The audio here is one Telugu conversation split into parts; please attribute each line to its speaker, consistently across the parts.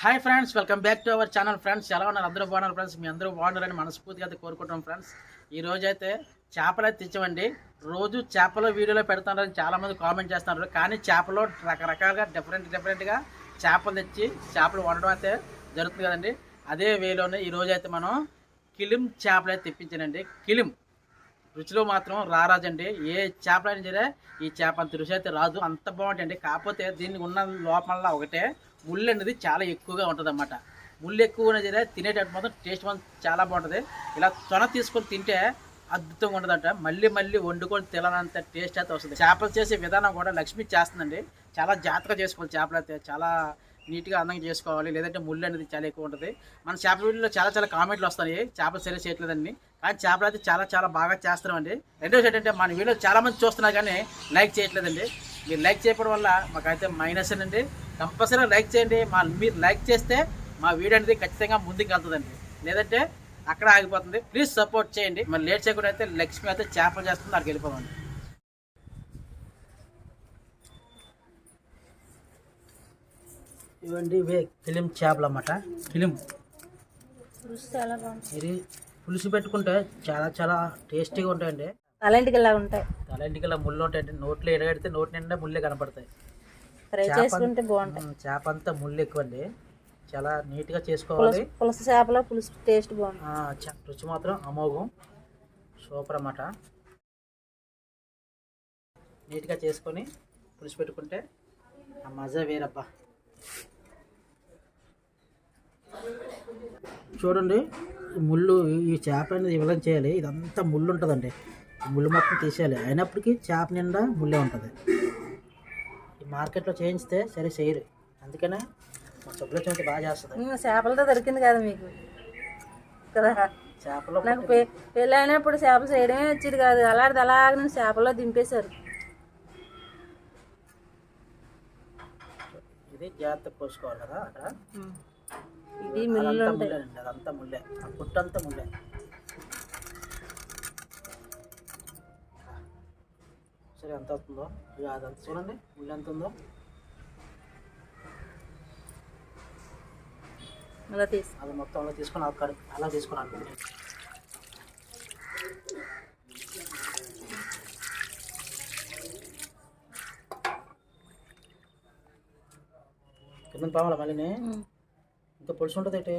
Speaker 1: Hi friends welcome back to our channel friends ఎలా ఉన్నారు? అందరూ బాగున్నారు ఫ్రెండ్స్ మీ అందరూ బాగున్నారని మనస్ఫూర్తిగా అయితే కోరుకుంటాం ఫ్రెండ్స్ ఈ రోజు అయితే చేపలు అయితే తెచ్చామండి. రోజు చేపలు వీడియోలో పెడతారని చాలామంది కామెంట్ చేస్తున్నారు. కానీ చేపలు రకరకాలుగా డిఫరెంట్ డిఫరెంట్గా చేపలు తెచ్చి చేపలు వండడం అయితే జరుగుతుంది కదండి. అదే వేలోనే ఈ అయితే మనం కిలిం చేపలు అయితే తెప్పించానండి. కిలిం రుచిలో మాత్రం రారాజండి ఏ చేపలైనా సరే ఈ చేప అంత రుచి అయితే రాదు. అంత బాగుంటాయండి. కాకపోతే దీనికి ఉన్న లోపల ఒకటే ముళ్ళు అనేది చాలా ఎక్కువగా ఉంటుంది అన్నమాట ముళ్ళు ఎక్కువ ఉన్నది సరే తినేటప్పుడు మాత్రం టేస్ట్ మాత్రం చాలా బాగుంటుంది. ఇలా తొన తీసుకొని తింటే అద్భుతంగా ఉంటుందంట. మళ్ళీ మళ్ళీ వండుకొని తిననంత టేస్ట్ అయితే వస్తుంది. చేపలు చేసే విధానం కూడా లక్ష్మి చేస్తుందండి. చాలా జాగ్రత్తగా చేసుకోవాలి చేపలు అయితే. చాలా నీట్గా అందంగా చేసుకోవాలి. లేదంటే ముళ్ళు అనేది చాలా ఎక్కువ ఉంటుంది. మన చేపల వీడియోలో చాలా చాలా కామెంట్లు వస్తాయి. చేపలు సరే చేయట్లేదండి కానీ చేపలు అయితే చాలా చాలా బాగా చేస్తున్నామండి. రెండోది ఏంటంటే మన వీడియో చాలామంది చూస్తున్నారు కానీ లైక్ చేయట్లేదండి. మీరు లైక్ చేయడం వల్ల మాకైతే మైనస్ అండి. కంపల్సరీ లైక్ చేయండి. మా మీరు లైక్ చేస్తే మా వీడియో అనేది ఖచ్చితంగా ముందుకు వెళ్తుందండి. లేదంటే అక్కడ ఆగిపోతుంది. ప్లీజ్ సపోర్ట్ చేయండి. మరి లేట్ చేయకుండా అయితే లక్ష్మి అయితే చేపలు చేస్తుంది. అక్కడికి వెళ్ళిపోమండి ఇవ్వండి ఇవే కిలిం చేపలు అన్నమాట.
Speaker 2: బాగుంటుంది.
Speaker 1: ఇది పులుసు పెట్టుకుంటే చాలా చాలా టేస్టీగా ఉంటాయండి.
Speaker 2: అలాంటికి ఇలా ఉంటాయి.
Speaker 1: తలంటికి ఇలా ముళ్ళు ఉంటాయండి. నోట్లో ఎడగడితే నోటి నిండా ముళ్ళే కనపడతాయి.
Speaker 2: ఫ్రై చేసుకుంటే బాగుంటాయి.
Speaker 1: ఉమ్, చేప అంతా ముళ్ళు ఎక్కువ అండి చాలా నీట్గా చేసుకోవాలి.
Speaker 2: పులుసు చేపలో పులుసు టేస్ట్ బాగుంటుంది.
Speaker 1: ఆ, చ- రుచి మాత్రం అమోఘం. సూపర్ అన్నమాట. నీట్గా చేసుకొని పులుసు పెట్టుకుంటే ఆ మజా వేరబ్బా. చూడండి ముళ్ళు ఈ చేప అనేది ఇవ్వడం చేయాలి. ఇదంతా ముళ్ళు ఉంటుందండి. ముళ్ళు మొత్తం తీసేయాలి. అయినప్పటికీ చేప నిండా ముళ్ళే ఉంటుంది. మార్కెట్లో చేయించితే సరే చేయరు. అందుకనే మా సుబ్బలక్ష్మి అయితే బాగా చేస్తుంది.
Speaker 2: చేపలతో దొరికింది కదా మీకు? కదా?
Speaker 1: చేపలో
Speaker 2: నాకు పె పెళ్ళి అయినప్పుడు చేపలు చేయడమే వచ్చేది కాదు. అలాంటిది అలాగ నేను చేపల్లో దింపేశారు.
Speaker 1: ఇది జాగ్రత్త పోసుకోవాలి కదా అక్కడ.
Speaker 2: ఇది
Speaker 1: అదంతా
Speaker 2: ఉంటాయి.
Speaker 1: అదంతా ముళ్ళే ఆ పుట్టంతా ముళ్ళే సరే ఎంత అవుతుందో? అదంతా చూడండి ముళ్ళు ఎంత ఉందో?
Speaker 2: అలా తీసి
Speaker 1: అది మొత్తం అలా తీసుకొని అక్కడ అలా తీసుకొని అనుకుంటే కింద పావాలా మళ్ళీ. ఇంకా పులుసు ఉంటుంది ఏంటి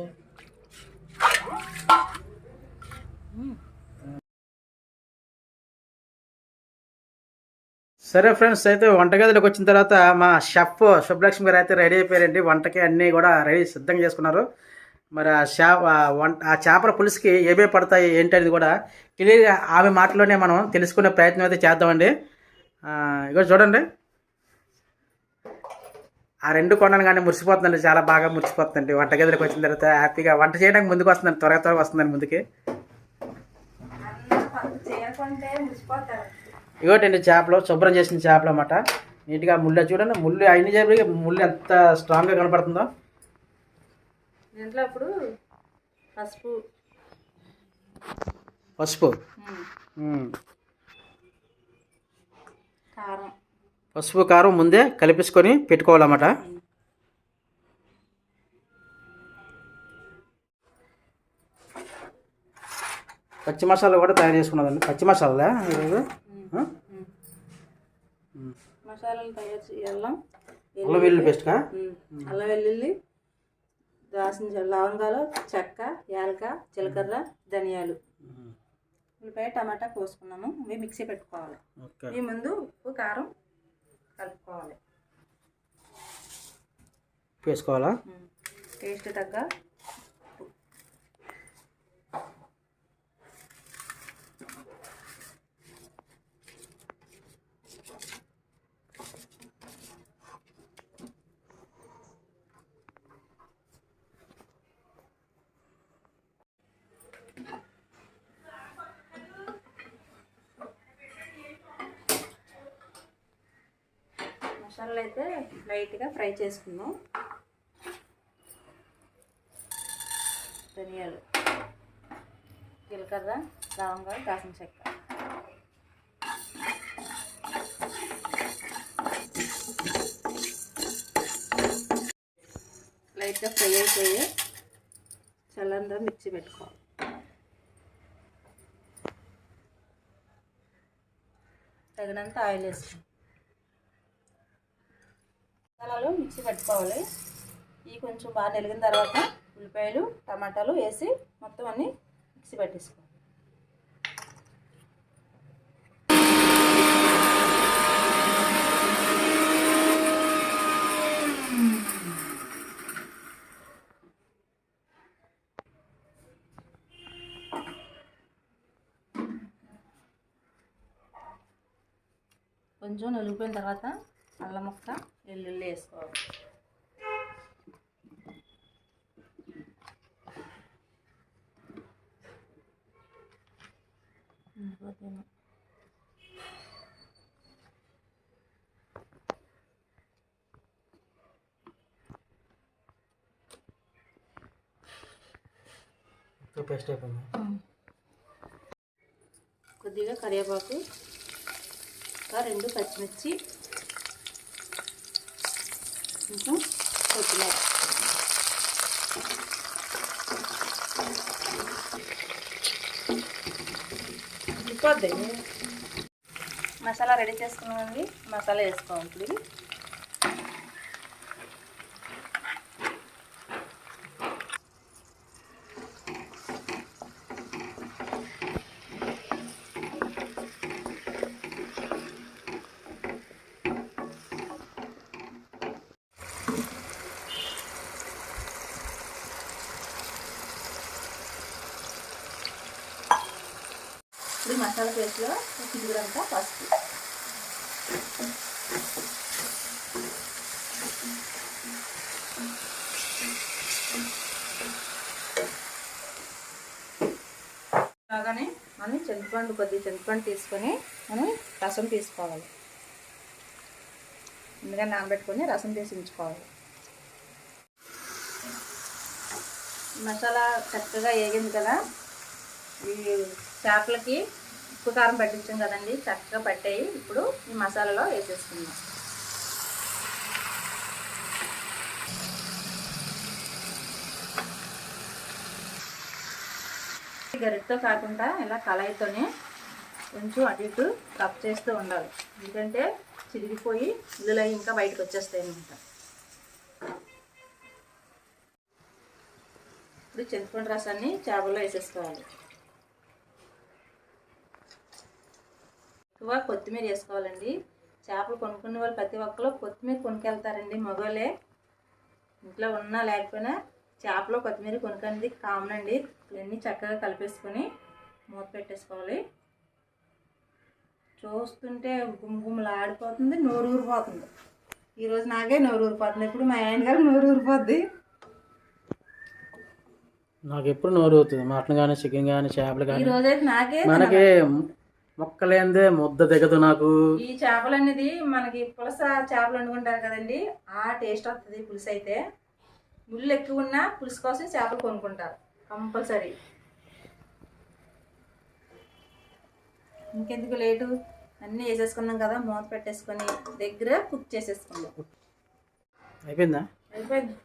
Speaker 1: సరే ఫ్రెండ్స్ అయితే వంటగదిలోకి వచ్చిన తర్వాత మా షెఫ్ శుభలక్ష్మి గారు అయితే రెడీ అయిపోయారండి. వంటకి అన్నీ కూడా రెడీ సిద్ధంగా చేసుకున్నారు. మరి ఆ షా ఆ వంట ఆ చేపల పులుసుకి ఏవే పడతాయి ఏంటనేది కూడా క్లియర్గా ఆమె మాటలోనే మనం తెలుసుకునే ప్రయత్నం అయితే చేద్దామండి. ఇక్కడ ఇగో చూడండి. ఆ రెండు కొండను కానీ మురిసిపోతుందండి చాలా బాగా మురిసిపోతుందండి. వంటగదిలోకి వచ్చిన తర్వాత హ్యాపీగా వంట చేయడానికి ముందుకు వస్తుందండి త్వరగా త్వరగా వస్తుందండి ముందుకి. ఇగోటండి చేపలు శుభ్రం చేసిన చేపలు అన్నమాట. నీట్గా ముళ్ళు చూడండి ముళ్ళు అయిన చేపలకి ముళ్ళు ఎంత స్ట్రాంగ్గా కనపడుతుందో.
Speaker 2: దీంట్లో అప్పుడు పసుపు.
Speaker 1: పసుపు.
Speaker 2: కారం.
Speaker 1: పసుపు కారం ముందే కలిపేసుకొని పెట్టుకోవాలన్నమాట. పచ్చి మసాలా కూడా తయారు చేసుకున్నదండి పచ్చి మసాలా ఈరోజు.
Speaker 2: మసాలాలు తయారు చేయాలం?
Speaker 1: అల్లం వెల్లుల్లి పేస్ట్కా
Speaker 2: ఉమ్. అల్లం వెల్లుల్లి దాసిన లవంగాలు చెక్క యాలక జీలకర్ర ధనియాలు. ఉల్లిపాయ టమాటా కోసుకున్నాము. ఇవి మిక్సీ పెట్టుకోవాలి. ఈ ముందు ఉప్పు కారం కలుపుకోవాలి.
Speaker 1: వేసుకోవాలా.
Speaker 2: టేస్ట్ తగ్గ మసాలాలు అయితే లైట్గా ఫ్రై చేసుకుందాం. ధనియాలు. జీలకర్ర లవంగాలు కాసిన చెక్క. లైట్గా ఫ్రై అయిపోయి చల్లందా మిర్చి పెట్టుకోవాలి. తగినంత ఆయిల్ వేసుకోవాలి మిక్సీ పెట్టుకోవాలి. ఇవి కొంచెం బాగా నెలిగిన తర్వాత ఉల్లిపాయలు టమాటాలు వేసి మొత్తం అన్నీ మిక్సీ పెట్టేసుకోవాలి. కొంచెం నలిగిపోయిన తర్వాత అల్లం ముక్క వెల్లుల్లి వేసుకోవాలి.
Speaker 1: పేస్ట్ అయిపోయింది
Speaker 2: కొద్దిగా కరివేపాకు ఇంకా రెండు పచ్చిమిర్చి కొంచెం కొత్తిమీర మసాలా రెడీ చేసుకున్నామండి. మసాలా వేసుకోవాలి. ఇప్పుడు ఇప్పుడు మసాలా పేస్ట్లో చిగురంతా పసుపు. అలాగానే మనం చింతపండు కొద్దిగా చింతపండు తీసుకొని మనం రసం తీసుకోవాలి. ముందుగా నానబెట్టుకొని రసం తీసి ఉంచుకోవాలి మసాలా చక్కగా వేగింది కదా? ఈ చేపలకి ఉప్పు కారం పట్టించాం కదండి చక్కగా పట్టాయి. ఇప్పుడు ఈ మసాలాలో వేసేసుకుందాం. గరిటతో కాకుండా ఇలా కళాయితోనే కొంచెం అటు ఇటు కప్ చేస్తూ ఉండాలి. ఎందుకంటే చిరిగిపోయి ఇల్లులు అవి ఇంకా బయటకు వచ్చేస్తాయి ఇప్పుడు చింతపండు రసాన్ని చేపల్లో వేసేసుకోవాలి. ఎక్కువ కొత్తిమీర వేసుకోవాలండి. చేపలు కొనుక్కునే వాళ్ళు ప్రతి ఒక్కరు కొత్తిమీర కొనుక్కెళ్తారండి మగవాళ్ళే ఇంట్లో ఉన్నా లేకపోయినా చేపలో కొత్తిమీర కొనుక్కనేది కామన్ అండి. ఇవన్నీ చక్కగా కలిపేసుకొని మూత పెట్టేసుకోవాలి. చూస్తుంటే గుమ్గుమ్మలు ఆడిపోతుంది నోరు ఊరిపోతుంది ఈరోజు నాకే నోరు ఊరిపోతుంది ఇప్పుడు మా ఆయన గారు నోరు ఊరిపోద్ది
Speaker 1: నాకు ఎప్పుడు నోరు అవుతుంది మటన్ కానీ చికెన్ కానీ చేపలు కానీ
Speaker 2: రోజైతే నాకే
Speaker 1: మనకి మొక్కలేందే ముద్ద దిగదు నాకు.
Speaker 2: ఈ చేపలు అనేది మనకి పులస చేపలు వండుకుంటారు కదండి ఆ టేస్ట్ వస్తుంది పులుసు అయితే ముళ్ళు ఎక్కువ ఉన్నా పులుసు కోసం చేపలు కొనుక్కుంటారు కంపల్సరీ. ఇంకెందుకు లేటు? అన్నీ వేసేసుకున్నాం కదా మూత పెట్టేసుకొని దగ్గర కుక్ చేసేసుకుందాం.
Speaker 1: అయిపోయిందా?
Speaker 2: అయిపోయింది.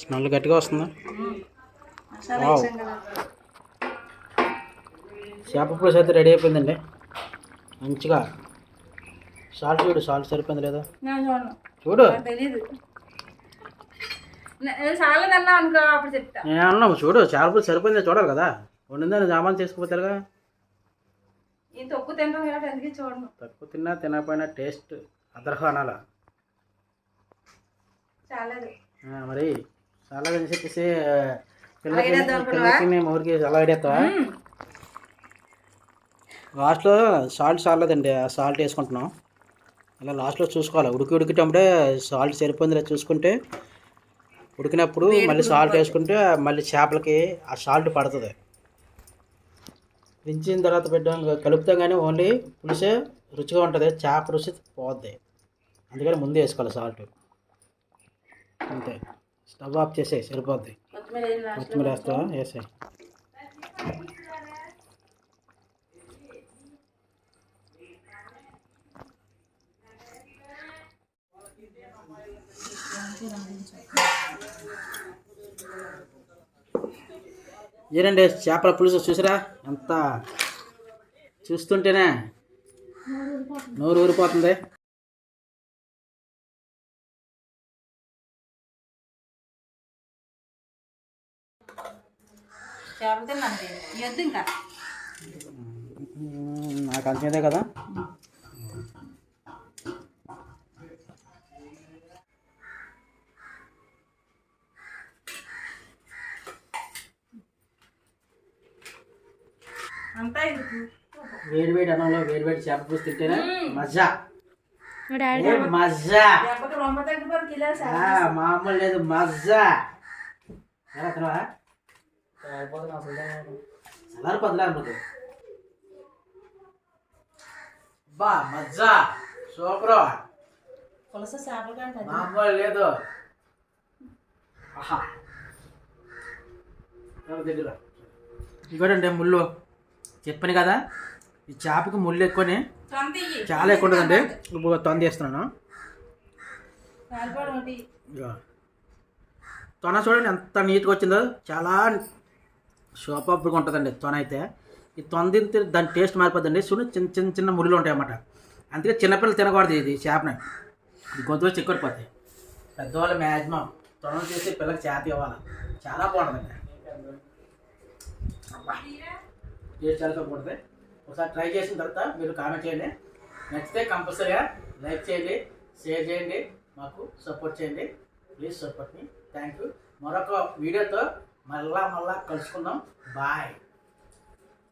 Speaker 1: స్మెల్ గట్టిగా వస్తుందా? చేప పులుసు అయితే రెడీ అయిపోయిందండి. మంచిగా. సాల్ట్ చూడు సాల్ట్ సరిపోయింది లేదా? చూడు.
Speaker 2: నేను
Speaker 1: అన్నాము చూడు చేప పులుసు సరిపోయింది చూడాలి కదా. వండిందని సామాన్ తీసుకుపోతారుగా
Speaker 2: ఈ తొక్కు తింటాం కాబట్టి అందుకే చూడను.
Speaker 1: తక్కువ తిన్నా తినకపోయినా టేస్ట్ అదర్హ అనాల
Speaker 2: చాలా
Speaker 1: ఆ, మరి చాలా అని చెప్పేసి
Speaker 2: అలాగే చేద్దాం అనుకున్నావా?
Speaker 1: పిల్లలకి ఊరికి అలా ఐడియాస్తావా లాస్ట్లో సాల్ట్ చాలదండి ఆ సాల్ట్ వేసుకుంటున్నాం. అలా లాస్ట్లో చూసుకోవాలి. ఉడికి ఉడికేటప్పుడే సాల్ట్ సరిపోయింది లేదా చూసుకుంటే ఉడికినప్పుడు మళ్ళీ సాల్ట్ వేసుకుంటే మళ్ళీ చేపలకి ఆ సాల్ట్ పడుతుంది. దించిన తర్వాత పెట్టాం కలుపుతాం కానీ ఓన్లీ పులిసే రుచిగా ఉంటుంది. చేప రుచి పోద్ది. అందుకని ముందే వేసుకోవాలి సాల్ట్ అంతే. స్టవ్ ఆఫ్ చేసేయి సరిపోద్ది.
Speaker 2: కొత్తిమీర
Speaker 1: వేస్తావా వేసాయి. ఏనండి చేపల పులుసు చూసారా? ఎంత చూస్తుంటేనే నోరు ఊరిపోతుంది. నాకు అంతేదే కదా
Speaker 2: అంతా ఇది
Speaker 1: వేడి వేడి వేడి చేపల పులుసు తింటేనే మజా. మజా. మామూలు లేదు మజా. ఎలా తినవా చల్లారి పదలారిపోతుంది బా మజా. సూపర్.
Speaker 2: పులస చేపల కంటే
Speaker 1: మామూలు లేదు. ఆహా. ఎవరి దగ్గర ఇంకోటండి ముళ్ళు. చెప్పాను కదా ఈ చేపకి ముళ్ళు ఎక్కువని? చాలా ఎక్కువ ఉంటుందండి. ఇప్పుడు తొంద చేస్తున్నాను. తొన చూడండి ఎంత నీట్గా వచ్చిందో. చాలా సూపర్గా ఉంటుందండి తొన అయితే. ఈ తింటే దాని టేస్ట్ మారిపోద్దండి. చూడు చిన్న చిన్న చిన్న ముళ్ళు ఉంటాయి అన్నమాట. అందుకే చిన్నపిల్లలు తినకూడదు ఇది చేపని. ఇది గొంతులో చిక్కుడిపోతాయి. పెద్దవాళ్ళు మ్యాక్సిమం తొన చేసి పిల్లలకి చేత ఇవ్వాలి. చాలా బాగుంటుందండి. టేస్ట్ చాలా ఉంటుంది ఒకసారి ట్రై చేసిన తర్వాత మీరు కామెంట్ చేయండి. నచ్చితే కంపల్సరీగా లైక్ చేయండి షేర్ చేయండి మాకు సపోర్ట్ చేయండి. ప్లీజ్ సపోర్ట్ మీ థ్యాంక్ యూ మరొక వీడియోతో మళ్ళా మళ్ళా కలుసుకుందాం. బాయ్